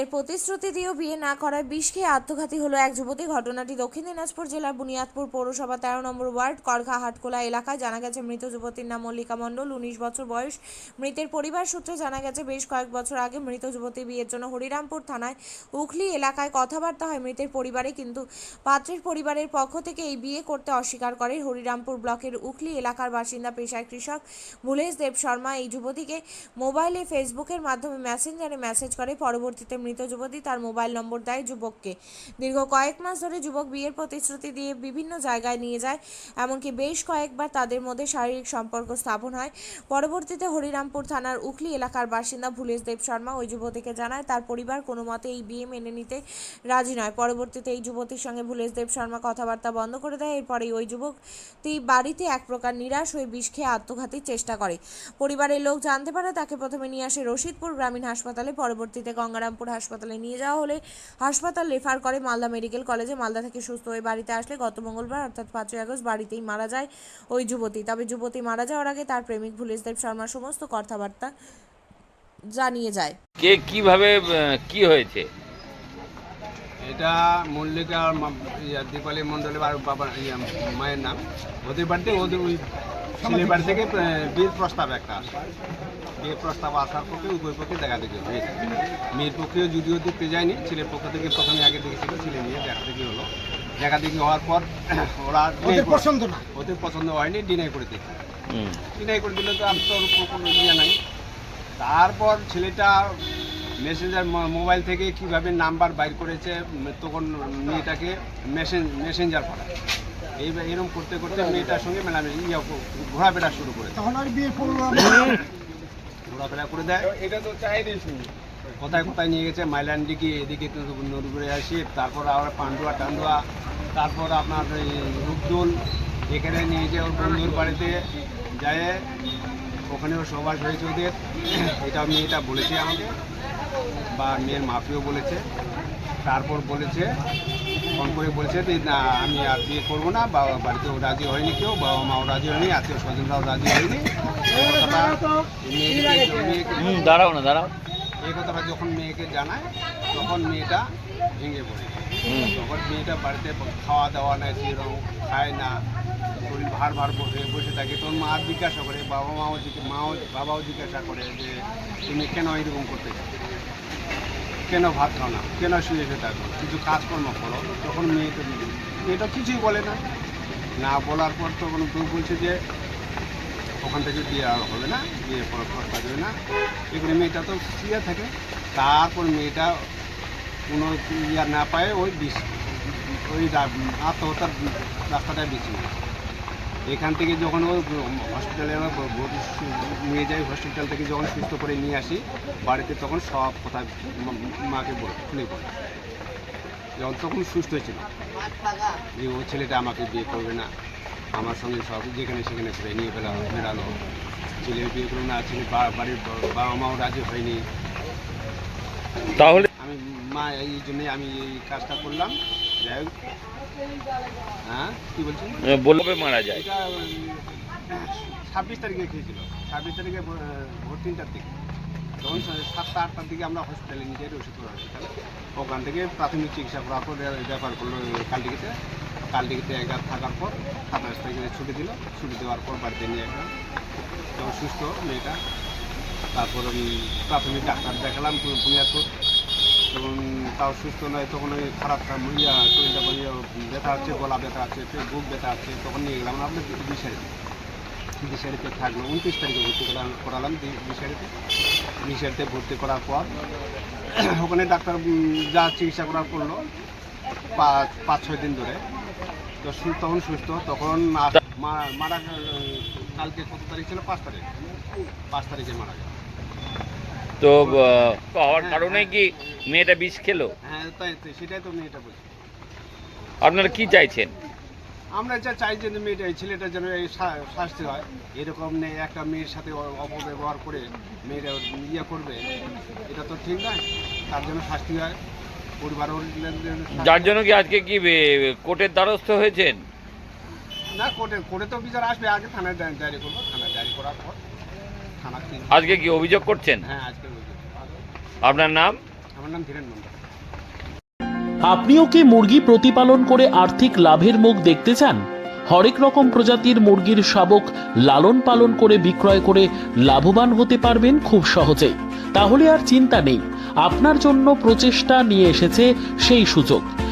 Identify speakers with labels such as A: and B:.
A: বিয়ের প্রতিশ্রুতি দিয়েও বিয়ে না করায় বিষ খেয়ে আত্মঘাতী হলো এক যুবতী। ঘটনাটি দক্ষিণ দিনাজপুর জেলার বুনিয়াদপুর পৌরসভা তেরো নম্বর ওয়ার্ড করঘা হাটকোলা এলাকায় জানা গেছে মৃত যুবতীর নাম মল্লিকা মণ্ডল, উনিশ বছর বয়স। মৃতের পরিবার সূত্রে জানা গেছে বেশ কয়েক বছর আগে মৃত যুবতী বিয়ের জন্য হরিরামপুর থানায় উখলি এলাকায় কথাবার্তা হয় মৃতের পরিবারে, কিন্তু পাত্রের পরিবারের পক্ষ থেকে এই বিয়ে করতে অস্বীকার করে। হরিরামপুর ব্লকের উখলি এলাকার বাসিন্দা, পেশায় কৃষক ভুলেশ দেব শর্মা এই যুবতীকে মোবাইলে, ফেসবুকের মাধ্যমে মেসেঞ্জারে মেসেজ করে। পরবর্তীতে মৃত যুবতী তার মোবাইল নম্বর দেয় যুবককে। দীর্ঘ কয়েক মাস ধরে যুবক বিয়ের প্রতিশ্রুতি দিয়ে বিভিন্ন জায়গায় নিয়ে যায়, এমনকি বেশ কয়েকবার তাদের মধ্যে শারীরিক সম্পর্ক স্থাপন হয়। পরবর্তীতে হরিরামপুর থানার উখলি এলাকার বাসিন্দা ভুলেশ দেব শর্মা ওই যুবতীকে জানায়, তার পরিবার কোনো মতে এই বিয়ে মেনে নিতে রাজি নয়। পরবর্তীতে এই যুবতীর সঙ্গে ভুলেশ দেব শর্মা কথাবার্তা বন্ধ করে দেয়। এরপরেই ওই যুবকটি বাড়িতে এক প্রকার নিরাশ হয়ে বিষ খেয়ে আত্মঘাতীর চেষ্টা করে। পরিবারের লোক জানতে পারে, তাকে প্রথমে নিয়ে আসে রশিদপুর গ্রামীণ হাসপাতালে, পরবর্তীতে গঙ্গারামপুর হাসপাতালে নিয়ে যাওয়া হলে হাসপাতাল রেফার করে মালদা মেডিকেল কলেজে। মালদা থেকে সুস্থ হয়ে বাড়িতে আসলে গত মঙ্গলবার, অর্থাৎ পাঁচই আগস্ট, বাড়িতেই মারা যায় ওই যুবতী। তবে যুবতী মারা যাওয়ার আগে তার প্রেমিক ভুলেশ দেব শর্মা সমস্ত কথাবার্তা জানিয়ে যায়।
B: কে কীভাবে কি হয়েছে?
C: এটা মল্লিকা ইয়া, দীপালি মণ্ডলের আর বাবার ইয়া, মায়ের নাম। ওদের বাড়িতে ওদের ওই ছেলের বাড়ি থেকে বিয়ের প্রস্তাব একটা আসে। বিয়ের প্রস্তাব আসার পক্ষে উভয় পক্ষে দেখা দেখি হয়েছে মেয়ের পক্ষেও যদিও দেখতে যায়নি ছেলের পক্ষ থেকে প্রথমে আগে দেখেছিল ছেলে নিয়ে দেখা দেখি হলো। দেখা দেখি হওয়ার পর ওরা
D: ওদের পছন্দ না।
C: ওদের পছন্দ হয়নি ডিনাই করে দিচ্ছে
B: হুম।
C: ডিনাই করে দিলে তো আমি তো ওর কোনো ইয়ে নাই। তারপর ছেলেটা মেসেঞ্জার মোবাইল থেকে কীভাবে নাম্বার বাইর করেছে তখন মেয়েটাকে মেসেঞ্জ মেসেঞ্জার করা। এই এরকম করতে করতে মেয়েটার সঙ্গে মেলামেশা ইয়ে ঘোরাফেরা শুরু করে
D: তখন আর বিয়ে
C: ঘোরাফেরা করে দেয়। এটা তো চাই কোথায় কোথায় নিয়ে গেছে মাইলান দিকে এদিকে নদীপুরে আসি তারপর আবার পান্ডুয়া টান্ডুয়া তারপর আপনার রূপদোল এখানে নিয়ে যে ওর বন্ধুর বাড়িতে যায়। ওখানেও সবাস হয়েছে ওদের। এটা মেয়েটা বলেছে আমাকে। বা মেয়ের মাফিও বলেছে তারপর বলেছে ফোন করে বলেছে যে না আমি আর বিয়ে করব না বাবা বাড়িতেও রাজি হয়নি কেউ বাবা মাও রাজি হয়নি আত্মীয় স্বজনরাও রাজি হয়নি।
B: দাঁড়াও না দাঁড়াও।
C: এই কথাটা যখন মেয়েকে জানায় তখন মেয়েটা ভেঙে পড়ে। তখন মেয়েটা বাড়িতে খাওয়া দাওয়া নেয় সেরকম খায় না। শরীর ভার ভার বসে বসে থাকে। তখন মা জিজ্ঞাসা করে, বাবা মাও জিজ্ঞে- মাও বাবাও জিজ্ঞাসা করে যে, তুমি কেন এরকম করতে চাও? কেন ভাত খাও না? কেন শুয়ে শুয়ে থাকো? কিছু কাজকর্ম করো? তখন মেয়ে তো মেয়েটা কিছুই বলে না। না বলার পর তখন কেউ বলছে যে, ওখান থেকে বিয়ে আর হবে না, বিয়ে পর খরচা দেবে না। এগুলো মেয়েটা তো শুয়ে থাকে। তারপর মেয়েটা কোনো ইয়ার না পায়, ওই বিষ, ওই আত্মহত্যার রাস্তাটা নেয়। এখান থেকে যখন ও হসপিটালে নিয়ে যাই হসপিটাল থেকে যখন সুস্থ করে নিয়ে আসি বাড়িতে তখন সব কথা মাকে বলে খুলে বলে। যখন তখন সুস্থ হয়েছিল। যে ও ছেলেটা আমাকে বিয়ে করবে না আমার সঙ্গে সব যেখানে সেখানে করে নিয়ে ফেলা বেড়ালো। ছেলে বিয়ে করবে না ছেলে বাড়ির বাবা মাও রাজি হয়নি।
B: তাহলে
C: আমি মা এই জন্যই আমি এই কাজটা করলাম। যাই হোক হ্যাঁ? কী বলছেন?
B: বলবে মারা যায়।
C: এটা ছাব্বিশ তারিখে খেয়েছিল। ছাব্বিশ তারিখে ভোর তিনটার দিকে। তখন সাতটা আটটার দিকে আমরা হসপিটালে নিয়ে যাই রসিদপুর হসপিটালে ওখান থেকে প্রাথমিক চিকিৎসা করার পর রেফার করল কালদিঘিতে কালদিঘিতে একবার থাকার পর সাতাশ তারিখে ছুটি দিল। ছুটি দেওয়ার পর বাড়িতে নিয়ে গেলাম তখন সুস্থ মেয়েটা। তারপর প্রাথমিক ডাক্তার দেখালাম বুনিয়াদপুর তখন তাও সুস্থ নয় তখন ওই খারাপ ইয়া শরীরটা ব্যথা হচ্ছে, গলা ব্যথা পেট বুক ব্যথা হচ্ছে, তখন নিয়ে গেলাম। আপনার বিশারিতে। বিশারিতে থাকল উনত্রিশ তারিখে ভর্তি করালাম করালাম বি- বিশারিতে। বিশারিতে ভর্তি করার পর ওখানে ডাক্তার যা চিকিৎসা করার করল, পাঁচ পাঁচ, ছয় দিন ধরে। তো তখন সুস্থ, তখন মারা কালকে কত তারিখ ছিল? পাঁচ তারিখ। পাঁচ তারিখে মারা গেল।
B: তো হওয়ার কারণে কি মেয়েটা বিষ খেলো?
C: হ্যাঁ তাই তাই, সেটাই তো মেয়েটা বলছি।
B: আপনারা কি চাইছেন?
C: আমরা যা চাই যে মেয়েটা এই ছেলেটা যেন এই শাস্তি হয়। এরকম নেই একটা মেয়ের সাথে অপব্যবহার করে মেয়েরা ইয়ে করবে। এটা তো ঠিক নয়। তার জন্য শাস্তি হয়। পরিবারও
B: যার জন্য কি আজকে কি কোর্টের দ্বারস্থ হয়েছেন?
C: না কোর্টে কোর্টে তো বিচার আসবে। আগে থানায় ডায়- ডায়েরি করব। থানায় ডায়েরি করার পর।
B: আজকে কি অভিযোগ করছেন?
C: হ্যাঁ।
B: আপনার নাম?
C: আমার নাম ধীরেন মন্ডল
D: আপনিও কি মুরগি প্রতিপালন করে আর্থিক লাভের মুখ দেখতে চান? হরেক রকম প্রজাতির মুরগির শাবক লালন পালন করে বিক্রয় করে লাভবান হতে পারবেন খুব সহজেই। তাহলে আর চিন্তা নেই আপনার জন্য প্রচেষ্টা নিয়ে এসেছে সেই সুযোগ।